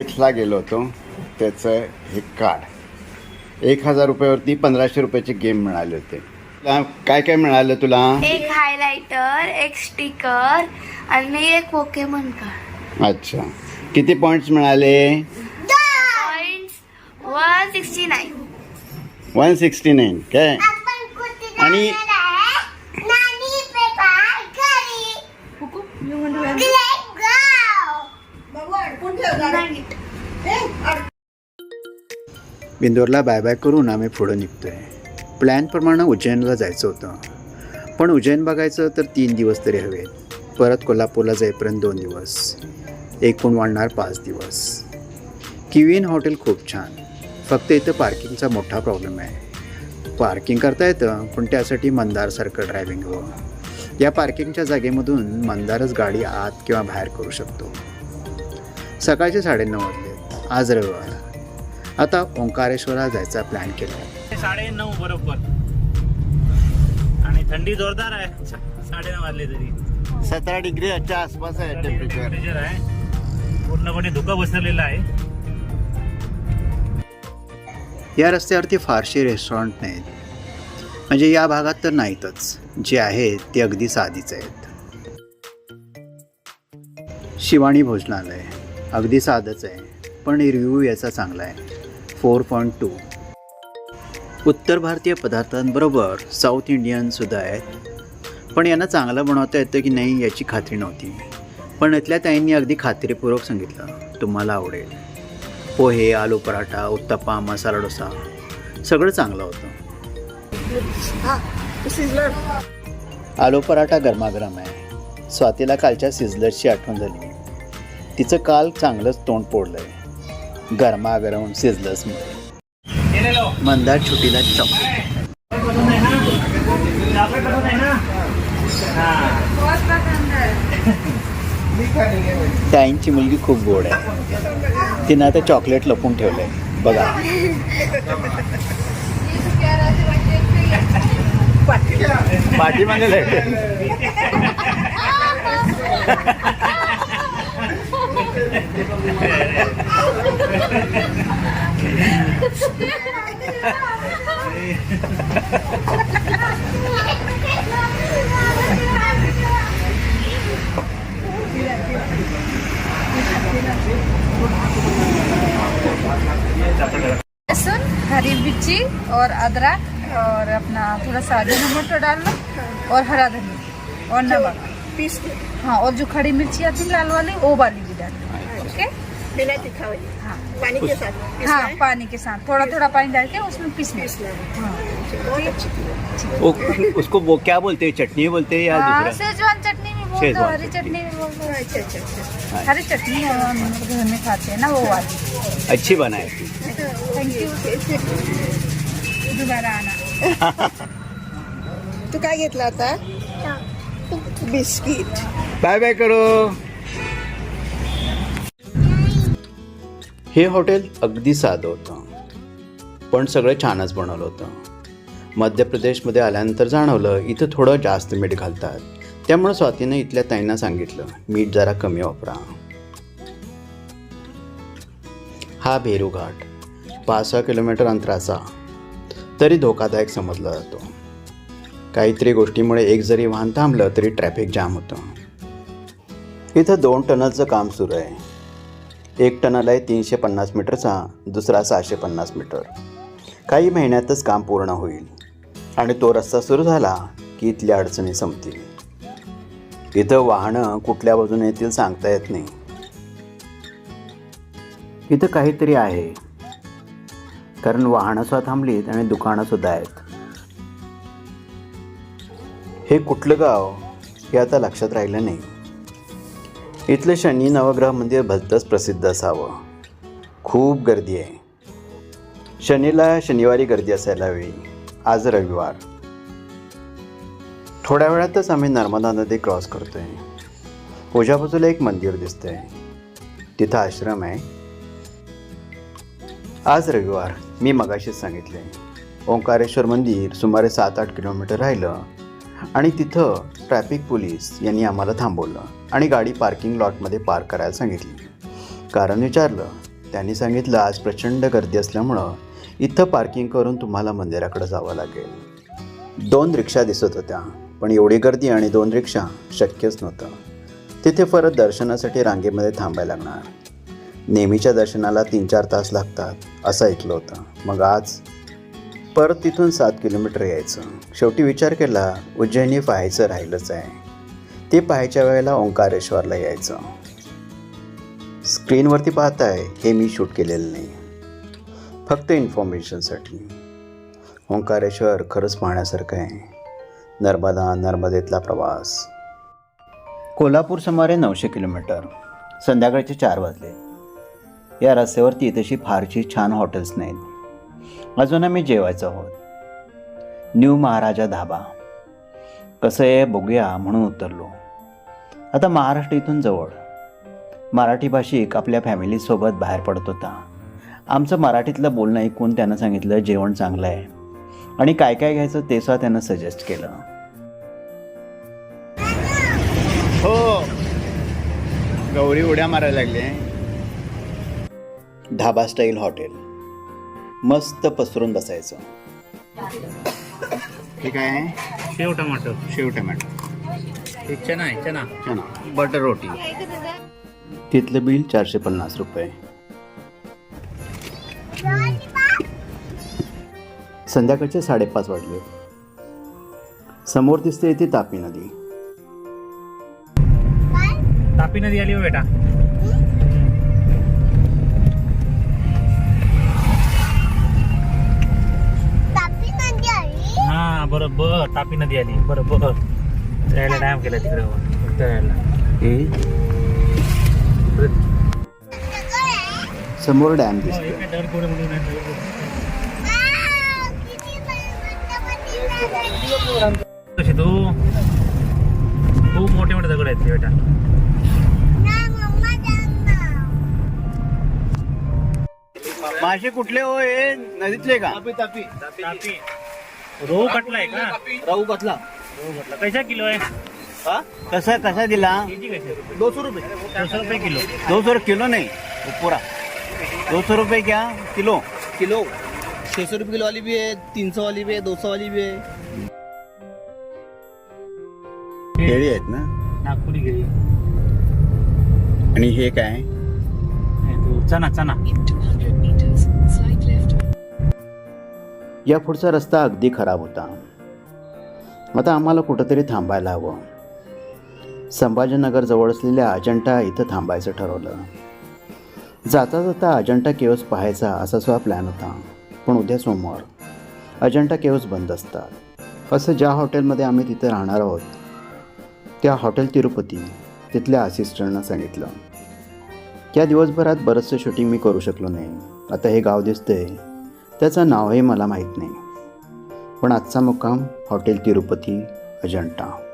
ला गेलो होतो त्याचं हे कार्ड एक हजार रुपयावरती पंधराशे रुपयाचे गेम मिळाले होते. तुला काय काय मिळालं तुला? एक हायलाइटर एक स्टिकर आणि एक पोकेमॉन कार्ड अच्छा. किती पॉईंट्स मिळाले? Point one sixty nine one sixty nine काय आणि बिंदोरला बाय बाय करून आम्ही पुढं निघतोय. प्लॅनप्रमाणे उज्जैनला जायचं होतं. पण उज्जैन बघायचं तर तीन दिवस तरी हवेत. परत कोल्हापूरला जाईपर्यंत दोन दिवस. एकूण वाढणार पाच दिवस. किवीन हॉटेल खूप छान. फक्त इथं पार्किंगचा मोठा प्रॉब्लेम आहे. पार्किंग करता येतं पण त्यासाठी मंदारसारखं ड्रायव्हिंग हवं. या पार्किंगच्या जागेमधून मंदारच गाडी आत किंवा बाहेर करू शकतो. सकाळचे साडेनऊ वाजले. आज रविवार. आता ओंकारेश्वरला जायचा प्लॅन केला. साडे नऊ बरोबर. आणि थंडी जोरदार आहे. साडे नऊ वाजले तरी. सतरा डिग्रीच्या आसपास आहे टेम्परेचर टेम्परेचर आहे. पूर्णपणे धुकं बसलेलं आहे. या रस्त्यावरती फारसे रेस्टॉरंट नाहीत. म्हणजे या भागात तर नाहीतच. जे आहेत ते अगदी साधीच आहेत. शिवाणी भोजनालय. अगदी साधंच आहे पण रिव्ह्यू याचा चांगला आहे. फोर पॉईंट टू उत्तर भारतीय पदार्थांबरोबर साऊथ इंडियन सुद्धा आहेत. पण यांना चांगलं बनवता येतं की नाही याची खात्री नव्हती. पण इथल्या ताईंनी अगदी खात्रीपूर्वक सांगितलं तुम्हाला आवडेल. पोहे आलू पराठा उत्तप्पा मसाला डोसा सगळं चांगलं होतं. आलू पराठा गरमागरम आहे. स्वातीला कालच्या सिझलरची आठवण झाली. तिचं काल चांगलंच तोंड पोडलंय गरमागरम गेलेलो मंदार छुटीला चॉकलेट ताईंची मुलगी खूप गोड आहे. तिनं आता चॉकलेट लपून ठेवलंय. बघा. पाठीमागे लहसुन हरी मिर्ची और अदरक और अपना थोड़ा सा टमाटर डाल लो और हरा धनिया और नमक। पीस के। हाँ और जो खड़ी मिर्ची आती है लाल वाली वो वाली भी डाल। है बिना तीखा वाली हाँ। पानी के साथ हाँ पानी के साथ। थोड़ा थोड़ा पानी डाल के उसमें पीसना पीसना है। हाँ अच्छी थी उसको वो क्या बोलते हैं चटनी बोलते हैं या हाँ, दूसरा? शेजवान चटनी भी बोल दो शेजवान हरी चटनी। भी बोल दो अच्छा अच्छा अच्छा। हरी चटनी हम लोग घर में खाते हैं ना वो वाली। अच्छी बनाए थैंक यू दोबारा आना। तू काय घेतला आता बिस्किट. बाय बाय करो. हे हॉटेल अगदी साधं होतं पण सगळं छानच बनवलं होतं. मध्य प्रदेशमध्ये आल्यानंतर जाणवलं इथं थोडं जास्त मीठ घालतात. त्यामुळे स्वातीनं इथल्या ताईंना सांगितलं मीठ जरा कमी वापरा. हा भेरू घाट पाच सहा किलोमीटर अंतराचा. तरी धोकादायक समजला जातो. काहीतरी गोष्टीमुळे एक जरी वाहन थांबलं तरी ट्रॅफिक जाम होतं. इथं दोन टनलचं काम सुरू आहे. एक टनल आहे तीनशे पन्नास मीटरचा दुसरा सहाशे पन्नास मीटर. काही महिन्यातच काम पूर्ण होईल. आणि तो रस्ता सुरू झाला की इथल्या अडचणी संपतील. इथं वाहनं कुठल्या बाजूने येतील सांगता येत नाही. इथं काहीतरी आहे. कारण वाहनं सुद्धा थांबलीत आणि दुकानं सुद्धा आहेत. हे कुठलं गाव हे आता लक्षात राहिलं नाही. इथलं शनी नवग्रह मंदिर भलतंच प्रसिद्ध असावं. खूप गर्दी आहे. शनीला शनिवारी गर्दी असायला हवी. आज रविवार. थोड्या वेळातच आम्ही नर्मदा नदी क्रॉस करतोय. ओझ्या बाजूला एक मंदिर दिसतंय. तिथं आश्रम आहे. आज रविवार. मी मगाशीच सांगितले ओंकारेश्वर मंदिर सुमारे सात आठ किलोमीटर राहिलं. आणि तिथं ट्रॅफिक पोलीस यांनी आम्हाला थांबवलं आणि गाडी पार्किंग लॉटमध्ये पार्क करायला सांगितली. कारण विचारलं त्यांनी सांगितलं आज प्रचंड गर्दी असल्यामुळं इथं पार्किंग करून तुम्हाला मंदिराकडे जावं लागेल. दोन रिक्षा दिसत होत्या पण एवढी गर्दी आणि दोन रिक्षा शक्यच नव्हतं. तिथे परत दर्शनासाठी रांगेमध्ये थांबायला लागणार. नेहमीच्या दर्शनाला तीन चार तास लागतात असं ऐकलं होतं. मग आज परत तिथून सात किलोमीटर यायचं. शेवटी विचार केला उज्जैनी पाहायचं राहिलंच आहे. ते पाहायच्या वेळेला ओंकारेश्वरला यायचं. स्क्रीनवरती पाहताय हे मी शूट केलेलं नाही. फक्त इन्फॉर्मेशनसाठी ओंकारेश्वर खरंच पाहण्यासारखं आहे. नर्मदा नर्मदेतला प्रवास. कोल्हापूर सुमारे नऊशे किलोमीटर. संध्याकाळचे चार वाजले. या रस्त्यावरती तशी फारशी छान हॉटेल्स नाहीत. अजून आम्ही जेवायचं आहोत. न्यू महाराजा धाबा. कसं आहे बघूया म्हणून उतरलो. आता महाराष्ट्र इथून जवळ. मराठी भाषिक आपल्या फॅमिलीसोबत बाहेर पडत होता. आमचं मराठीतलं बोलणं ऐकून त्यानं सांगितलं जेवण चांगलं आहे. आणि काय काय घ्यायचं ते सुद्धा त्यानं सजेस्ट केलं. हो. गौरी उड्या मारायला लागले धाबा स्टाईल हॉटेल मस्त पसरून बसायचं. हे काय आहे? शेव टमाटर. शेव टमॅटो हे चना आहे चना. चना. बटर रोटी. तिथलं बिल चारशे पन्नास रुपये. संध्याकाळचे साडेपाच वाजले. समोर दिसते इथे तापी नदी. तापी नदी आली हो बेटा. हा बरोबर. तापी नदी आली. बरोबर. यायला डॅम केला तिकडे. समोर डॅम हो. कशी तू. खूप मोठे मोठे दगड आहेत ते बेटा. मासे कुठले हो? हे नदीतले का? तापी. रोहू कटलाय का? राहू कतला रोहू कटला. कैसा किलो आहे? कसा कसा दिला? कैसे रुपये दो सौ रुपये. दो सौ रुपये किलो. दो सौ किलो नहीं. वो पूरा. दो सौ रुपये क्या किलो. किलो. छह सौ रुपये किलो वाली भी है तीन सौ वाली भी है दो सौ वाली भी है केळी आहेत ना? नागपुरी गेली आणि हे काय? चना चना. या पुढचा रस्ता अगदी खराब होता. आता आम्हाला कुठंतरी थांबायला हवं. संभाजीनगर जवळ असलेल्या अजंठा इथं थांबायचं ठरवलं. जाता जाता अजंठा केव्स पाहायचा असा सुद्धा प्लॅन होता. पण उद्या सोमवार. अजंठा केव्स बंद असतात. असं ज्या हॉटेलमध्ये आम्ही तिथे राहणार आहोत त्या हॉटेल तिरुपती तिथल्या असिस्टंटनं सांगितलं. त्या दिवसभरात बरंचसं शूटिंग मी करू शकलो नाही. आता हे गाव दिसतंय. त्याचं नावही मला माहीत नाही. पण आजचा मुक्काम हॉटेल तिरुपती अजंठा.